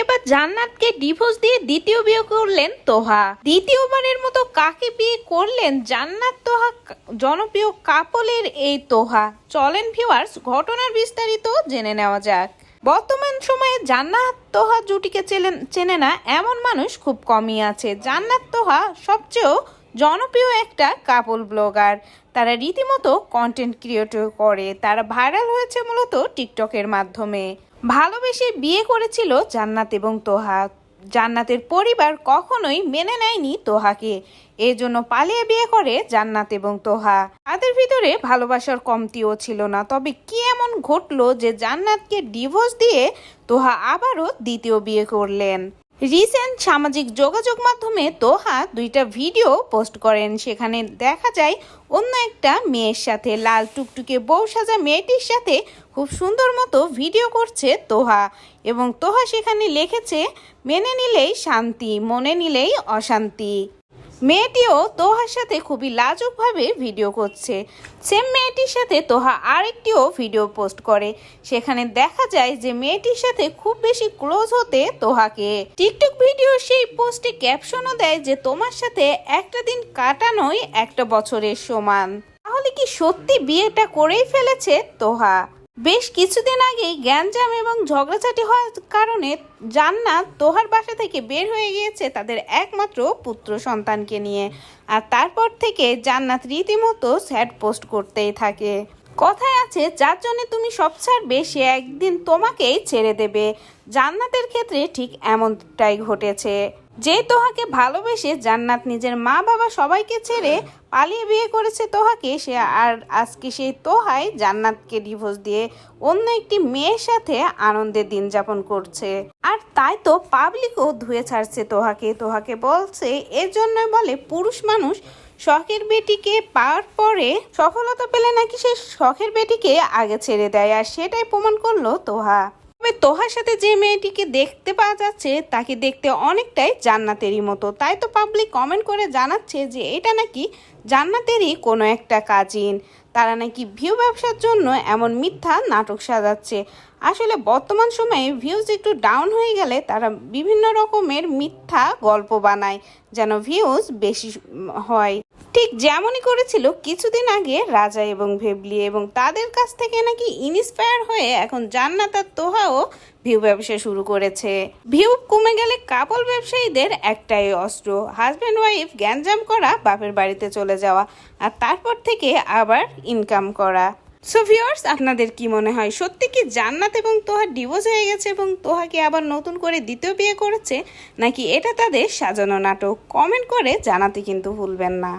এবার জান্নাতকে ডিভোর্স দিয়ে দ্বিতীয় বিয়ে করলেন তোহা। দ্বিতীয়বারের মতো কাকে বিয়ে করলেন জান্নাত তোহা জনপ্রিয় কাপলের এই তোহা। চলেন ভিউয়ার্স ঘটনার বিস্তারিত জেনে নেওয়া যাক। বর্তমান সময়ে জান্নাত তোহা জুটিকে চেনে না, এমন মানুষ খুব কমই আছে। জান্নাত তোহা সবচেয়েও জনপ্রিয় একটা কাপল ব্লগার। তারা রীতিমতো কন্টেন্ট ক্রিয়েট করে। তারা ভাইরাল হয়েছে মূলত টিকটকের মাধ্যমে। ভালোবেসে বিয়ে করেছিল জান্নাত এবং তোহা। জান্নাতের পরিবার কখনোই মেনে নেয়নি তোহাকে। এজন্য পালিয়ে বিয়ে করে জান্নাত এবং তোহা। তাদের ভিতরে ভালোবাসার কমতিও ছিল না, তবে কি এমন ঘটলো যে জান্নাতকে ডিভোর্স দিয়ে তোহা আবারও দ্বিতীয় বিয়ে করলেন? রিসেন্ট সামাজিক যোগাযোগ মাধ্যমে তোহা দুইটা ভিডিও পোস্ট করেন। সেখানে দেখা যায়, অন্য একটা মেয়ের সাথে লাল টুকটুকে বউ সাজা মেয়েটির সাথে খুব সুন্দর মতো ভিডিও করছে তোহা। এবং তোহা সেখানে লিখেছে, মেনে নিলেই শান্তি, মনে নিলেই অশান্তি। মেয়েটিও তোহার সাথে খুবই লাজুকভাবে ভিডিও করছে। সেম মেয়েটির সাথে তোহা আরেকটিও ভিডিও পোস্ট করে। সেখানে দেখা যায় যে মেয়েটির সাথে খুব বেশি ক্লোজ হতে তোহাকে। টিকটক ভিডিও সেই পোস্টে ক্যাপশনও দেয় যে তোমার সাথে একটা দিন কাটানোই একটা বছরের সমান। তাহলে কি সত্যি বিয়েটা করেই ফেলেছে তোহা? বেশ কিছুদিন আগেই গ্যাঞ্জাম এবং ঝগড়াঝাটি হওয়ার কারণে জান্নাত তোহার বাসা থেকে বের হয়ে গিয়েছে তাদের একমাত্র পুত্র সন্তানকে নিয়ে। আর তারপর থেকে জান্নাত রীতিমতো স্যাড পোস্ট করতেই থাকে। কথায় আছে, যার জন্য তুমি সব ছাড়বে, সে একদিন তোমাকেই ছেড়ে দেবে। জান্নাতের ক্ষেত্রে ঠিক এমনটাই ঘটেছে। যে তোহাকে ভালোবেসে জান্নাত নিজের মা বাবা সবাইকে ছেড়ে পালিয়ে বিয়ে করেছে তোহাকে, সে আর আজকে সেই তোহাই জান্নাতকে ডিভোর্স দিয়ে অন্য একটি মেয়ের সাথে আনন্দের দিন যাপন করছে। আর তাই তো পাবলিকও ধুয়ে ছাড়ছে তোহাকে। তোহাকে বলছে এর জন্য বলে পুরুষ মানুষ শখের বেটিকে পাওয়ার পরে সফলতা পেলে নাকি সে শখের বেটিকে আগে ছেড়ে দেয়। আর সেটাই প্রমাণ করল তোহা। তবে তোহার সাথে যে মেয়েটিকে দেখতে পাওয়া যাচ্ছে, তাকে দেখতে অনেকটাই জান্নাতেরই মতো। তাই তো পাবলিক কমেন্ট করে জানাচ্ছে যে, এটা নাকি জান্নাতেরই কোনো একটা কাজিন। তারা নাকি ভিউ ব্যবসার জন্য এমন মিথ্যা নাটক সাজাচ্ছে। আসলে বর্তমান সময়ে ভিউজ একটু ডাউন হয়ে গেলে তারা বিভিন্ন রকমের মিথ্যা গল্প বানায়, যেন ভিউজ বেশি হয়। ঠিক যেমনই করেছিল কিছুদিন আগে রাজা এবং ভেবলি এবং তাদের কাছ থেকে নাকি ইন্সপায়ার হয়ে এখন জান্নাত আর তোহাও ভিউ ব্যবসা শুরু করেছে। ভিউ কমে গেলে কাপল ব্যবসায়ীদের একটাই অস্ত্র হাজব্যান্ড ওয়াইফ গ্যাঞ্জাম করা, বাপের বাড়িতে চলে যাওয়া, আর তারপর থেকে আবার ইনকাম করা। সো ভিউয়ার্স আপনাদের কি মনে হয়? সত্যি কি জান্নাত এবং তোহার ডিভোর্স হয়ে গেছে এবং তোহাকে আবার নতুন করে দ্বিতীয় বিয়ে করেছে? নাকি এটা তাদের সাজানো নাটক? কমেন্ট করে জানাতে কিন্তু ভুলবেন না।